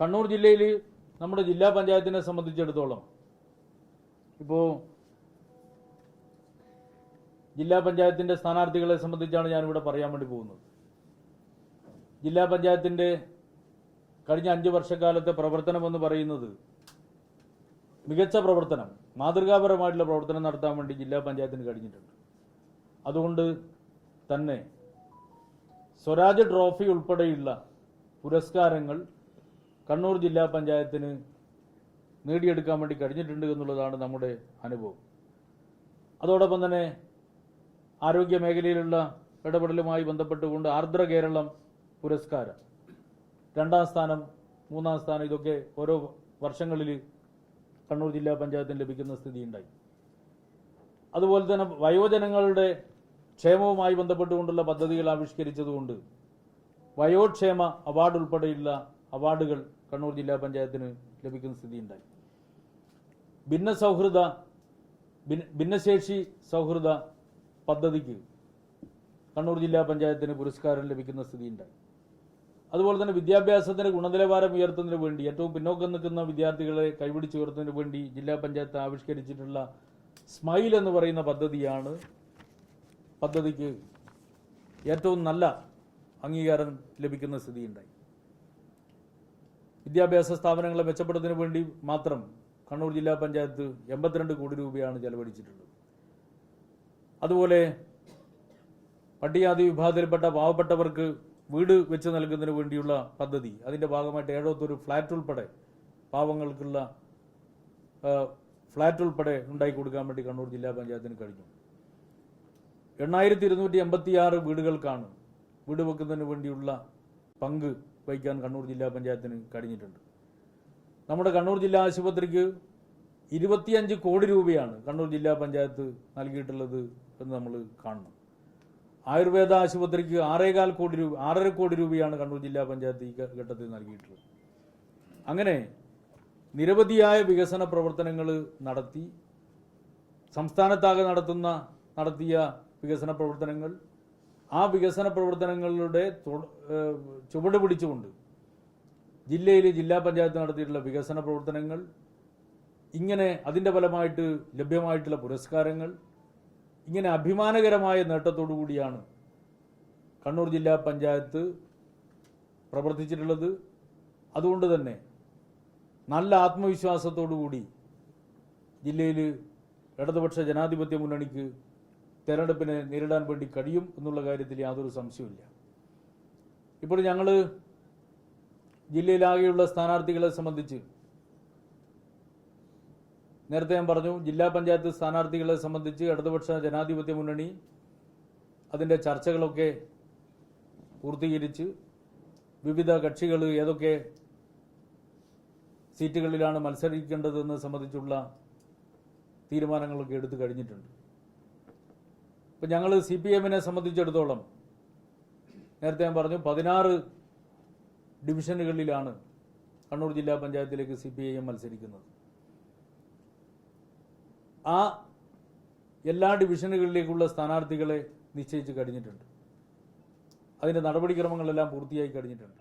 കണ്ണൂർ ജില്ലയിൽ നമ്മുടെ ജില്ലാ പഞ്ചായത്തിനെ സംബന്ധിച്ചിടത്തോളം ഇപ്പോൾ ജില്ലാ പഞ്ചായത്തിന്റെ സ്ഥാനാർത്ഥികളെ സംബന്ധിച്ചാണ് ഞാനിവിടെ പറയാൻ വേണ്ടി പോകുന്നത്. ജില്ലാ പഞ്ചായത്തിന്റെ കഴിഞ്ഞ അഞ്ച് വർഷക്കാലത്തെ പ്രവർത്തനം എന്ന് പറയുന്നത് മികച്ച പ്രവർത്തനം മാതൃകാപരമായിട്ടുള്ള പ്രവർത്തനം നടത്താൻ വേണ്ടി ജില്ലാ പഞ്ചായത്തിന് കഴിഞ്ഞിട്ടുണ്ട്. അതുകൊണ്ട് തന്നെ സ്വരാജ് ട്രോഫി ഉൾപ്പെടെയുള്ള പുരസ്കാരങ്ങൾ കണ്ണൂർ ജില്ലാ പഞ്ചായത്തിന് നേടിയെടുക്കാൻ വേണ്ടി കഴിഞ്ഞിട്ടുണ്ട് എന്നുള്ളതാണ് നമ്മുടെ അനുഭവം. അതോടൊപ്പം തന്നെ ആരോഗ്യ മേഖലയിലുള്ള ഇടപെടലുമായി ബന്ധപ്പെട്ടുകൊണ്ട് ആർദ്ര കേരളം പുരസ്കാരം. രണ്ടാം സ്ഥാനം മൂന്നാം സ്ഥാനം ഇതൊക്കെ ഓരോ വർഷങ്ങളിൽ കണ്ണൂർ ജില്ലാ പഞ്ചായത്തിന് ലഭിക്കുന്ന സ്ഥിതി സ്ഥിതിയുണ്ടായി. അതുപോലെ തന്നെ വയോജനങ്ങളുടെ ക്ഷേമവുമായി ബന്ധപ്പെട്ടുകൊണ്ടുള്ള പദ്ധതികൾ ആവിഷ്കരിച്ചതുകൊണ്ട് വയോക്ഷേമ അവാർഡ് ഉൾപ്പെടെയുള്ള അവാർഡുകൾ കണ്ണൂർ ജില്ലാ പഞ്ചായത്തിന് ലഭിക്കുന്ന സ്ഥിതിയുണ്ടായി ഭിന്ന സൗഹൃദ ഭിന്ന- ഭിന്നശേഷി സൗഹൃദ പദ്ധതിക്ക് കണ്ണൂർ ജില്ലാ പഞ്ചായത്തിന് പുരസ്കാരം ലഭിക്കുന്ന സ്ഥിതിയുണ്ടായി അതുപോലെ തന്നെ വിദ്യാഭ്യാസത്തിന് ഗുണനിലവാരം ഉയർത്തുന്നതിന് വേണ്ടി ഏറ്റവും പിന്നോക്കം നിൽക്കുന്ന വിദ്യാർത്ഥികളെ കൈപിടിച്ചുയർത്തുന്നതിന് വേണ്ടി ജില്ലാ പഞ്ചായത്ത് ആവിഷ്കരിച്ചിട്ടുള്ള സ്മൈൽ എന്ന് പറയുന്ന പദ്ധതിയാണ് പദ്ധതിക്ക് ഏറ്റവും നല്ല അംഗീകാരം ലഭിക്കുന്ന സ്ഥിതിയുണ്ടായി വിദ്യാഭ്യാസ സ്ഥാപനങ്ങളെ മെച്ചപ്പെടുത്തുന്നതിന് വേണ്ടി മാത്രം കണ്ണൂർ ജില്ലാ പഞ്ചായത്ത് എൺപത്തിരണ്ട് കോടി രൂപയാണ് ചെലവഴിച്ചിട്ടുള്ളത്. അതുപോലെ പട്ടികാതി വിഭാഗത്തിൽപ്പെട്ട പാവപ്പെട്ടവർക്ക് വീട് വെച്ച് നൽകുന്നതിന് വേണ്ടിയുള്ള പദ്ധതി അതിന്റെ ഭാഗമായിട്ട് ഏഴോത്തൊരു ഫ്ലാറ്റ് ഉൾപ്പെടെ പാവങ്ങൾക്കുള്ള ഫ്ലാറ്റ് ഉൾപ്പെടെ ഉണ്ടാക്കി കൊടുക്കാൻ വേണ്ടി കണ്ണൂർ ജില്ലാ പഞ്ചായത്തിന് കഴിഞ്ഞു. എണ്ണായിരത്തി ഇരുന്നൂറ്റി എൺപത്തി ആറ് വീടുകൾക്കാണ് വീട് വെക്കുന്നതിന് വേണ്ടിയുള്ള പങ്ക് വഹിക്കാൻ കണ്ണൂർ ജില്ലാ പഞ്ചായത്തിന് കഴിഞ്ഞിട്ടുണ്ട്. നമ്മുടെ കണ്ണൂർ ജില്ലാ ആശുപത്രിക്ക് ഇരുപത്തിയഞ്ച് കോടി രൂപയാണ് കണ്ണൂർ ജില്ലാ പഞ്ചായത്ത് നൽകിയിട്ടുള്ളത് എന്ന് നമ്മൾ കാണണം. ആയുർവേദ ആശുപത്രിക്ക് ആറേകാൽ കോടി രൂപ ആറര കോടി രൂപയാണ് കണ്ണൂർ ജില്ലാ പഞ്ചായത്ത് ഈ ഘട്ടത്തിൽ നൽകിയിട്ടുള്ളത്. അങ്ങനെ നിരവധിയായ വികസന പ്രവർത്തനങ്ങൾ നടത്തി സംസ്ഥാനത്താകെ നടത്തുന്ന നടത്തിയ വികസന പ്രവർത്തനങ്ങൾ ആ വികസന പ്രവർത്തനങ്ങളുടെ ചുവട് പിടിച്ചുകൊണ്ട് ജില്ലയിൽ ജില്ലാ പഞ്ചായത്ത് നടത്തിയിട്ടുള്ള വികസന പ്രവർത്തനങ്ങൾ ഇങ്ങനെ അതിന്റെ ഫലമായിട്ട് ലഭ്യമായിട്ടുള്ള പുരസ്കാരങ്ങൾ ഇങ്ങനെ അഭിമാനകരമായ നേട്ടത്തോടു കൂടിയാണ് കണ്ണൂർ ജില്ലാ പഞ്ചായത്ത് പ്രവർത്തിച്ചിട്ടുള്ളത്. അതുകൊണ്ട് തന്നെ നല്ല ആത്മവിശ്വാസത്തോടു കൂടി ജില്ലയിൽ ഇടതുപക്ഷ ജനാധിപത്യ മുന്നണിക്ക് തെരഞ്ഞെടുപ്പിനെ നേരിടാൻ വേണ്ടി കഴിയും എന്നുള്ള കാര്യത്തിൽ യാതൊരു സംശയവുമില്ല. ഇപ്പോൾ ഞങ്ങൾ ജില്ലയിലാകെയുള്ള സ്ഥാനാർത്ഥികളെ സംബന്ധിച്ച് നേരത്തെ ഞാൻ പറഞ്ഞു ജില്ലാ പഞ്ചായത്ത് സ്ഥാനാർത്ഥികളെ സംബന്ധിച്ച് ഇടതുപക്ഷ ജനാധിപത്യ മുന്നണി അതിന്റെ ചർച്ചകളൊക്കെ പൂർത്തീകരിച്ച് വിവിധ കക്ഷികൾ ഏതൊക്കെ സീറ്റുകളിലാണ് മത്സരിക്കേണ്ടതെന്ന് സംബന്ധിച്ചുള്ള തീരുമാനങ്ങളൊക്കെ എടുത്തു കഴിഞ്ഞിട്ടുണ്ട്. ഇപ്പം ഞങ്ങൾ സി പി എമ്മിനെ സംബന്ധിച്ചിടത്തോളം നേരത്തെ ഞാൻ പറഞ്ഞു പതിനാറ് ഡിവിഷനുകളിലാണ് കണ്ണൂർ ജില്ലാ പഞ്ചായത്തിലേക്ക് സി പി ഐ എം മത്സരിക്കുന്നത്. ആ എല്ലാ ഡിവിഷനുകളിലേക്കുള്ള സ്ഥാനാർത്ഥികളെ നിശ്ചയിച്ച് കഴിഞ്ഞിട്ടുണ്ട്. അതിന്റെ നടപടിക്രമങ്ങളെല്ലാം പൂർത്തിയായി കഴിഞ്ഞിട്ടുണ്ട്.